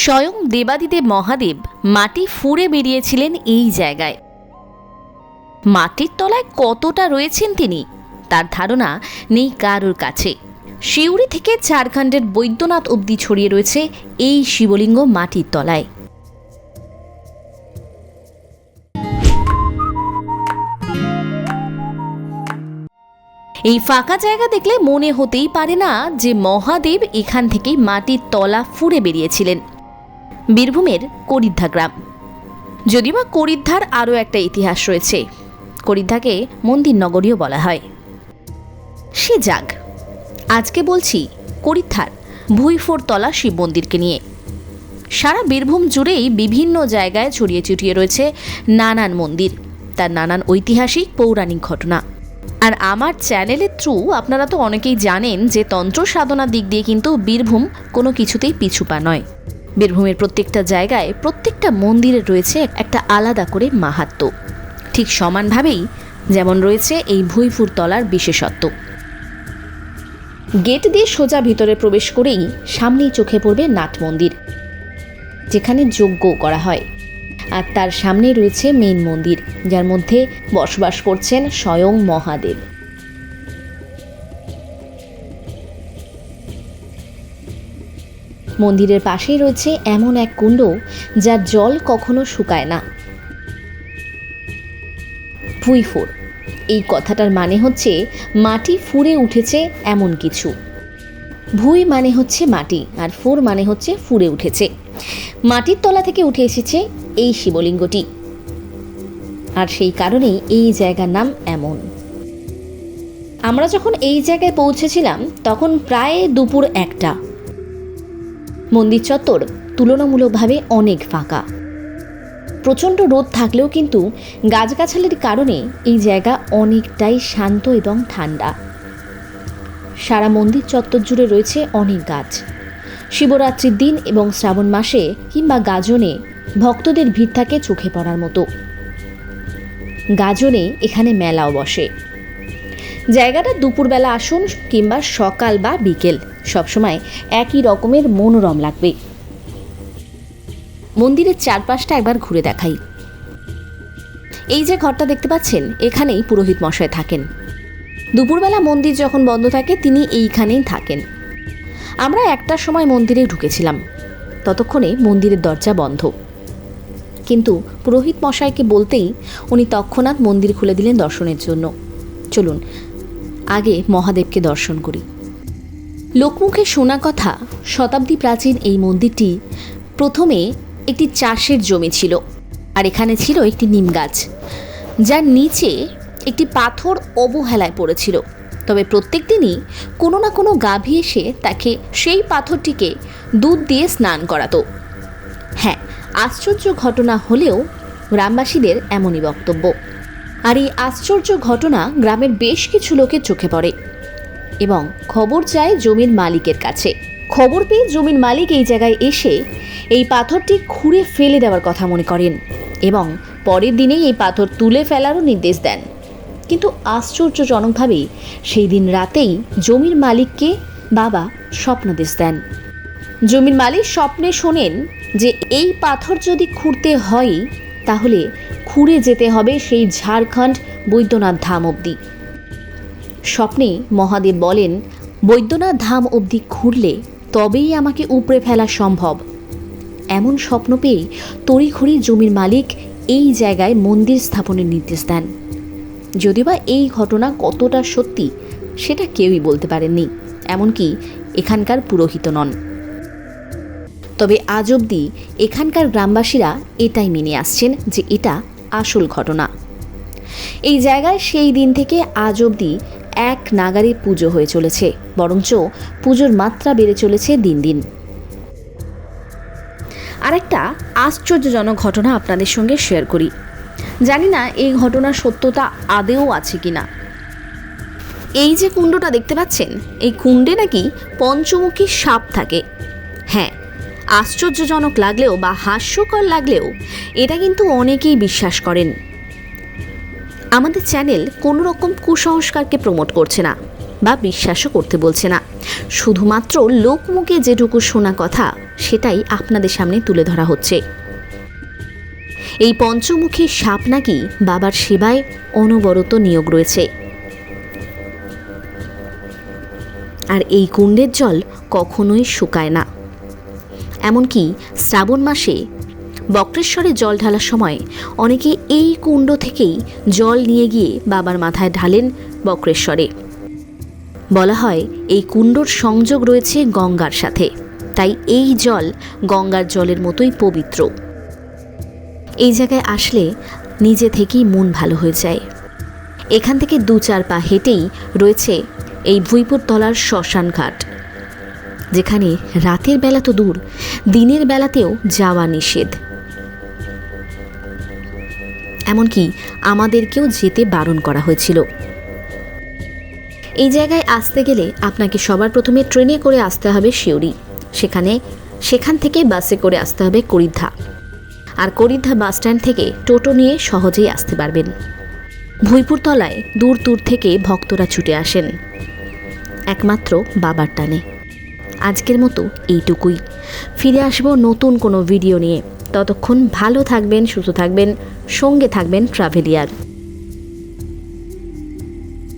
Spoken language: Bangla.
স্বয়ং দেবাদিদেব মহাদেব মাটি ফুঁড়ে বেরিয়েছিলেন এই জায়গায়। মাটির তলায় কতটা রয়েছেন তিনি, তার ধারণা নেই কারোর কাছে। শিউরি থেকে ঝাড়খণ্ডের বৈদ্যনাথ অবধি ছড়িয়ে রয়েছে এই শিবলিঙ্গ মাটির তলায়। এই ফাঁকা জায়গা দেখলে মনে হতেই পারে না যে মহাদেব এখান থেকেই মাটির তলা ফুঁড়ে বেরিয়েছিলেন। বীরভূমের করিদ্ধা গ্রাম। যদিও বা করিদ্ধার আরও একটা ইতিহাস রয়েছে, করিদ্ধাকে মন্দির নগরীও বলা হয়। সে যাক, আজকে বলছি করিদ্ধার ভুইফোর তলা শিব মন্দিরকে নিয়ে। সারা বীরভূম জুড়েই বিভিন্ন জায়গায় ছড়িয়ে ছিটিয়ে রয়েছে নানান মন্দির, তার নানান ঐতিহাসিক পৌরাণিক ঘটনা। আর আমার চ্যানেলের থ্রু আপনারা তো অনেকেই জানেন যে তন্ত্র সাধনার দিক দিয়ে কিন্তু বীরভূম কোনো কিছুতেই পিছুপা নয়। বীরভূমের প্রত্যেকটা জায়গায় প্রত্যেকটা মন্দিরে রয়েছে একটা আলাদা করে মাহাত্ম্য। ঠিক সমানভাবেই যেমন রয়েছে এই ভুইফুর তলার বিশেষত্ব। গেট দিয়ে সোজা ভিতরে প্রবেশ করেই সামনেই চোখে পড়বে নাট মন্দির, যেখানে যজ্ঞ করা হয়। আর তার সামনে রয়েছে মেন মন্দির, যার মধ্যে বসবাস করছেন স্বয়ং মহাদেব। মন্দিরের পাশেই রয়েছে এমন এক কুণ্ড যার জল কখনো শুকায় না। ভুইফোর। এই কথাটার মানে হচ্ছে মাটি ফুঁড়ে উঠেছে এমন কিছু। ভুই মানে হচ্ছে মাটি আর ফোর মানে হচ্ছে ফুঁড়ে উঠেছে। মাটির তলা থেকে উঠে এসেছে এই শিবলিঙ্গটি। আর সেই কারণেই এই জায়গার নাম এমন। আমরা যখন এই জায়গায় পৌঁছেছিলাম, তখন প্রায় দুপুর একটা। মন্দির চত্বর তুলনামূলকভাবে অনেক ফাঁকা। প্রচণ্ড রোদ থাকলেও কিন্তু গাছগাছালির কারণে এই জায়গা অনেকটাই শান্ত এবং ঠান্ডা। সারা মন্দির চত্বর জুড়ে রয়েছে অনেক গাছ। শিবরাত্রির দিন এবং শ্রাবণ মাসে কিংবা গাজনে ভক্তদের ভিড় থাকে চোখে পড়ার মতো। গাজনে এখানে মেলাও বসে। জায়গাটা দুপুরবেলা আসুন কিংবা সকাল বা বিকেল। সবসময় একই রকমের মনোরম লাগবে। মন্দিরের চারপাশটা একবার ঘুরে দেখাই। এই যে ঘরটা দেখতে পাচ্ছেন, এখানেই পুরোহিত মশাই থাকেন। দুপুরবেলা মন্দির যখন বন্ধ থাকে, তিনি এইখানেই থাকেন। আমরা একটার সময় মন্দিরে ঢুকেছিলাম। ততক্ষণে মন্দিরের দরজা বন্ধ। কিন্তু পুরোহিত মশাইকে বলতেই উনি তৎক্ষণাৎ মন্দির খুলে দিলেন দর্শনের জন্য। চলুন আগে মহাদেবকে দর্শন করি। লোকমুখে শোনা কথা, শতাব্দী প্রাচীন এই মন্দিরটি প্রথমে একটি চাষের জমি ছিল আর এখানে ছিল একটি নিম গাছ, যার নিচে একটি পাথর অবহেলায় পড়েছিল। তবে প্রত্যেক দিনই কোনো না কোনো গাভী এসে তাকে সেই পাথরটিকে দুধ দিয়ে স্নান করাতো। হ্যাঁ আশ্চর্য ঘটনা হলেও গ্রামবাসীদের এমনই বক্তব্য। আর এই আশ্চর্য ঘটনা গ্রামের বেশ কিছু লোকের চোখে পড়ে। এবং খবর চায় জমির মালিকের কাছে। খবর পেয়ে জমির মালিক এই জায়গায় এসে এই পাথরটি খুঁড়ে ফেলে দেওয়ার কথা মনে করেন এবং পরের দিনেই এই পাথর তুলে ফেলারও নির্দেশ দেন। কিন্তু আশ্চর্যজনকভাবে সেই দিন রাতেই জমির মালিককে বাবা স্বপ্নাদেশ দেন। জমির মালিক স্বপ্নে শোনেন যে এই পাথর যদি খুঁড়তে হয় তাহলে খুঁড়ে যেতে হবে সেই ঝাড়খণ্ড বৈদ্যনাথ ধাম অবধি। স্বপ্নে মহাদেব বলেন, বৈদ্যনাথ ধাম অবধি খুঁড়লে তবেই আমাকে উপড়ে ফেলা সম্ভব। এমন স্বপ্ন পেয়ে তড়িঘড়ি জমির মালিক এই জায়গায় মন্দির স্থাপনের নির্দেশ দেন। যদিও এই ঘটনা কতটা সত্যি, সেটা কেউই বলতে পারেননি। এমনকি এখানকার পুরোহিত নন। তবে আজ অবধি এখানকার গ্রামবাসীরা এটাই মেনে আসছেন যে এটা আসল ঘটনা। এই জায়গায় সেই দিন থেকে আজ অবধি এক নাগারে পুজো হয়ে চলেছে, বরঞ্চ পুজোর মাত্রা বেড়ে চলেছে দিন দিন। আরেকটা আশ্চর্যজনক ঘটনা আপনাদের সঙ্গে শেয়ার করি। জানি না এই ঘটনার সত্যতা আদেও আছে কি না। এই যে কুণ্ডটা দেখতে পাচ্ছেন, এই কুণ্ডে নাকি পঞ্চমুখী সাপ থাকে। হ্যাঁ আশ্চর্যজনক লাগলেও বা হাস্যকর লাগলেও এটা কিন্তু অনেকেই বিশ্বাস করেন। আমাদের চ্যানেল কোনো রকম কুসংস্কারকে প্রমোট করছে না বা বিশ্বাসও করতে বলছে না। শুধুমাত্র লোকমুখে যেটুকু শোনা কথা, সেটাই আপনাদের সামনে তুলে ধরা হচ্ছে। এই পঞ্চমুখী সাপ নাকি বাবার সেবায় অনবরত নিয়োগ রয়েছে। আর এই কুণ্ডের জল কখনোই শুকায় না। এমনকি শ্রাবণ মাসে বক্রেশ্বরে জল ঢালার সময় অনেকে এই কুণ্ড থেকেই জল নিয়ে গিয়ে বাবার মাথায় ঢালেন বক্রেশ্বরে। বলা হয়, এই কুণ্ডর সংযোগ রয়েছে গঙ্গার সাথে। তাই এই জল গঙ্গার জলের মতোই পবিত্র। এই জায়গায় আসলে নিজে থেকেই মন ভালো হয়ে যায়। এখান থেকে দু চার পা হেঁটেই রয়েছে এই ভুইপুর তলার শ্মশান ঘাট যেখানে রাতের বেলা তো দূর, দিনের বেলাতেও যাওয়া নিষেধ। এমনকি আমাদেরকেও যেতে বারণ করা হয়েছিল। এই জায়গায় আসতে গেলে আপনাকে সবার প্রথমে ট্রেনে করে আসতে হবে শিউরি। সেখানে, সেখান থেকে বাসে করে আসতে হবে করিদ্ধা। আর করিদ্ধা বাস স্ট্যান্ড থেকে টোটো নিয়ে সহজেই আসতে পারবেন। ভুইপুর তলায় দূর দূর থেকে ভক্তরা ছুটে আসেন। একমাত্র বাবার টানে। আজকের মতো এইটুকুই। ফিরে আসব নতুন কোনো ভিডিও নিয়ে। ততক্ষণ ভালো থাকবেন, সুস্থ থাকবেন, সঙ্গে থাকবেন ট্রাভেলিয়ার